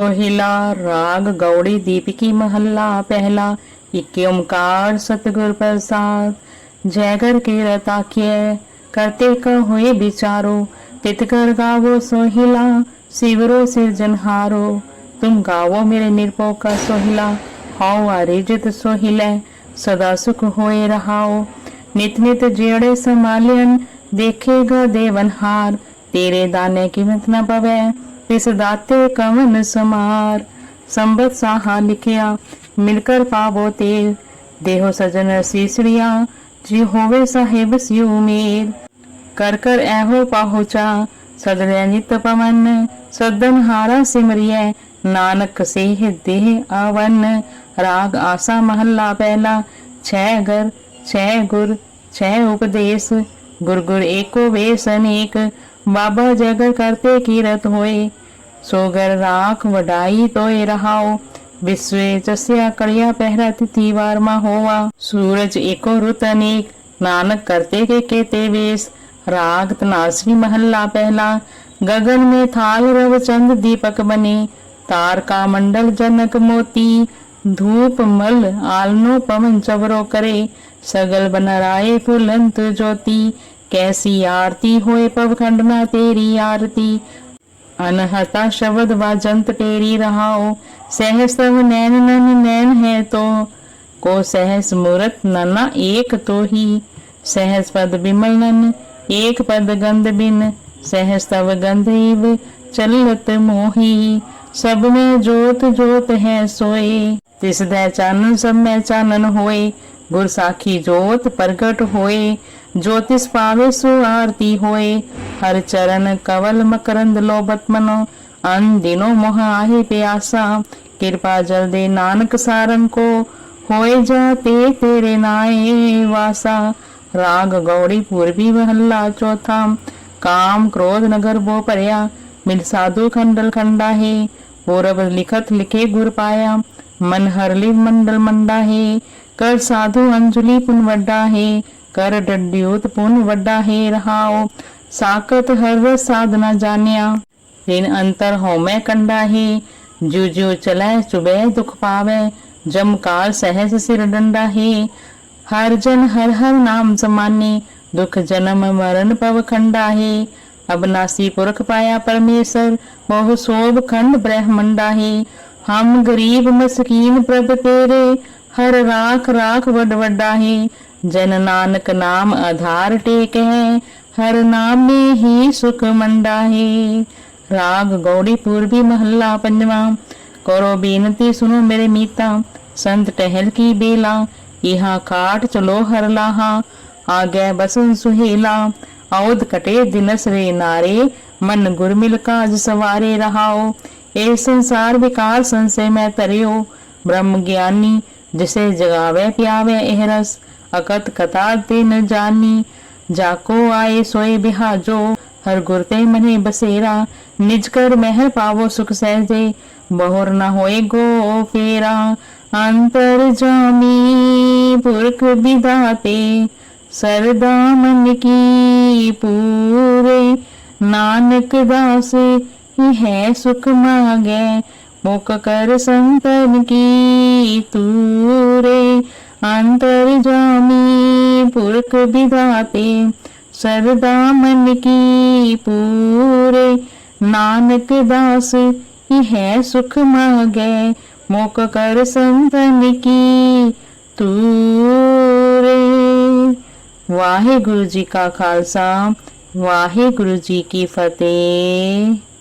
रोहिला राग, गौड़ी, दीपकी, महल्ला, पहला, इक्के ओंकार, सतगुर प्रसाद जयगर के रताकिय करते हुए बिचारो, तितकर गावो सोहिला शिवरो सिरजनहारो तुम गावो मेरे निरपो का सोहिला, हाओ आरिजित सोहिले, सदा सुख होए रहाओ, नित नित जेड़े संभालियन, देखेगा देवनहार, तेरे दाने कीमत न पवे। तिस दाते कवन समार, संबत साहा लिखिया, मिलकर पावो तेल। देहो सजन सीसरिया, जी होवे साहेब सियो मेल। कर कर एहो पाहुचा सदलय नित पवन। सदन हारा सिमरिय नानक से देह आवन। राग आसा महला पहला छह घर, छह गुर, छह उपदेश। गुर गुर एको वेस अनेक, बाबा जगर करते कीरत होए। સોગર રાખ વઢાઈ તોય રહાઓ વિશ્વે ચસ્યા કળિયા પહેરાતી તીવારમાં હોવા સૂરજ એકો ઋત અનેક નાનક કરતે કે કે તે વેશ રાગ તનાસરી મહલ્લા પહેલા ગગન મેં થાલ રવચંદ દીપક બને તારકા મંડલ જનક મોતી ધૂપ મલ આલનો પવન ચવરો કરે સગલ બનરાએ ફુલંત જ્યોતિ કેસી આરતી હોય પવખંડમાં તેરી આરતી पवखंड में तेरी आरती अनहता शब्द वाजंत तेरी रहाओ सहस तव नैन नन नैन है तो को सहस मूरत नना एक तो ही सहस पद बिमल नन एक पद गंध बिन सहस तव गंधीव चलत मोही सब में जोत जोत है सोए तिस दै चानन सब में चानन होए ਗੁਰ ਸਾਖੀ ਜੋਤ ਪ੍ਰਗਟ ਹੋਏ, ਜੋਤਿਸ ਪਾਵੇ ਸੋ ਆਰਤੀ ਹੋਏ। ਹਰ ਚਰਨ ਕਵਲ ਮਕਰੰਦ ਲੋਬਤ ਮਨੋ ਅਨ ਦਿਨੋ ਮੋਹ ਆਹੇ ਪਿਆਸਾ। ਕਿਰਪਾ ਜਲ ਦੇ ਨਾਨਕ ਸਾਰਨ ਕੋ, ਹੋਏ ਜਾ ਤੇ ਤੇਰੇ ਨਾਏ ਵਾਸਾ। ਰਾਗ ਗੌੜੀ ਪੂਰਬੀ ਮਹੱਲਾ ਚੌਥਾ। ਕਾਮ ਕ੍ਰੋਧ ਨਗਰ ਬੋ ਭਰਿਆ, ਮਿਲ ਸਾਧੂ ਖੰਡਲ ਖੰਡਾ ਹੈ ਪੂਰਬ ਲਿਖਤ ਲਿਖੇ ਗੁਰ ਪਾਇਆ। मन हरली मंडल मंडा है कर साधु अंजलि पुन वड्डा है कर डड्यूत पुन वड्डा है रहाओ साकत हर साधना जानिया दिन अंतर हो मैं कंडा है जू जू चले चुबे दुख पावे जम काल सहज सिर डंडा है हर जन हर हर नाम समाने दुख जन्म मरण पव खंडा है अबनासी पुरख पाया परमेश्वर बहु शोभ खंड ब्रह्मंडा है हम गरीब मस्कीन प्रभ तेरे, हर राख राख वड वड्डा है। जन नानक नाम आधार टेक है, हर नाम में ही सुख मंडा है। राग गौड़ी पूर्वी महल्ला पंजवा, करो बेनती सुनो मेरे मीता। संत टहल की बेला यहाँ काट चलो हर लाहा। आ गए बसन सुहेला औद कटे दिनस रे नारे। मन गुरमिल काज सवारे रहाओ। ए संसार विकार संशय में तरियो ब्रह्म ज्ञानी जिसे जगावे प्यावे एह रस अकत कथा ते न जानी जाको आए सोए बिहाजो हर गुरते मने बसेरा निज कर महर पावो सुख सहजे बहुर न होए गो फेरा अंतर जामी पुरख विधाते सरदा मन की पूरे नानक दास ही है सुख मांगे। मुख कर संतन की तूरे अंतर जामी पुरख विधाते। सरदा मन की पूरे। नानक दास है सुख मांगे। मुख कर संतन की तूरे। वाहे गुरु जी का खालसा वाहे गुरु जी की फतेह।